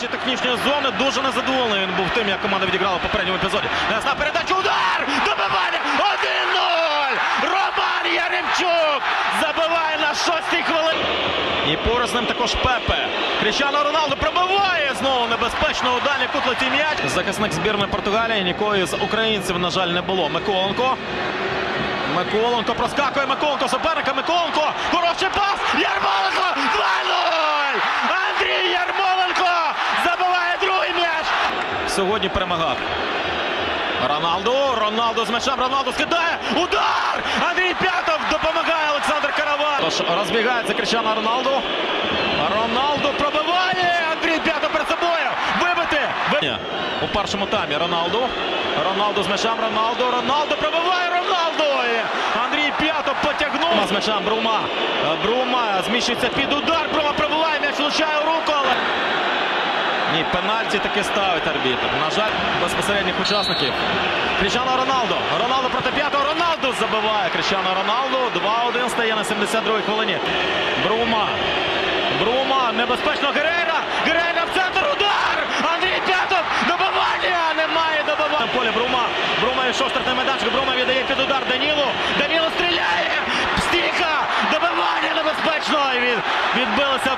межі технічної зони. Дуже незадоволений він був тим, як команда відіграла в попередньому епізоді. Несна передача, удар! Добивання! 1-0! Роман Яремчук забиває на шостій хвилині. І поруч з ним також Пепе. Кріщано Роналду пробиває знову небезпечно у дальній кут м'яч. Захисник збірної Португалії нікої з українців, на жаль, не було. Миколенко. Миколенко проскакує Миколенко суперника. Миколенко. Сьогодні перемагав. Роналду. Роналду з м'ячем. Роналду скидає. Удар! Андрій П'ятов допомагає Олександр Каравай. Тож розбігається Крещано Роналду. Роналду пробиває. Андрій П'ятов перед собою. Вибити. Ви- У першому таймі Роналду. Роналду з м'ячем. Роналду. Роналду пробиває Роналду. Андрій П'ятов потягнув. З м'ячем Брума. Брума зміщується під удар. Брума пробиває. М'яч влучає. І пенальті таки ставить арбітр. На жаль, безпосередніх учасників. Кріщано Роналдо. Роналдо проти п'ятого. Роналдо забиває Кріщано Роналдо. 2-1 стає на 72-й хвилині. Брума. Брума. Небезпечно Герейра. Герейра в центр. Удар! Андрій П'ятов. Добивання! Немає добивання. На полі Брума. Брума і штрафний майданчик. Брума віддає під удар Данілу. Даніло стріляє. Стіха. Добивання небезпечно. І Від... Відбилися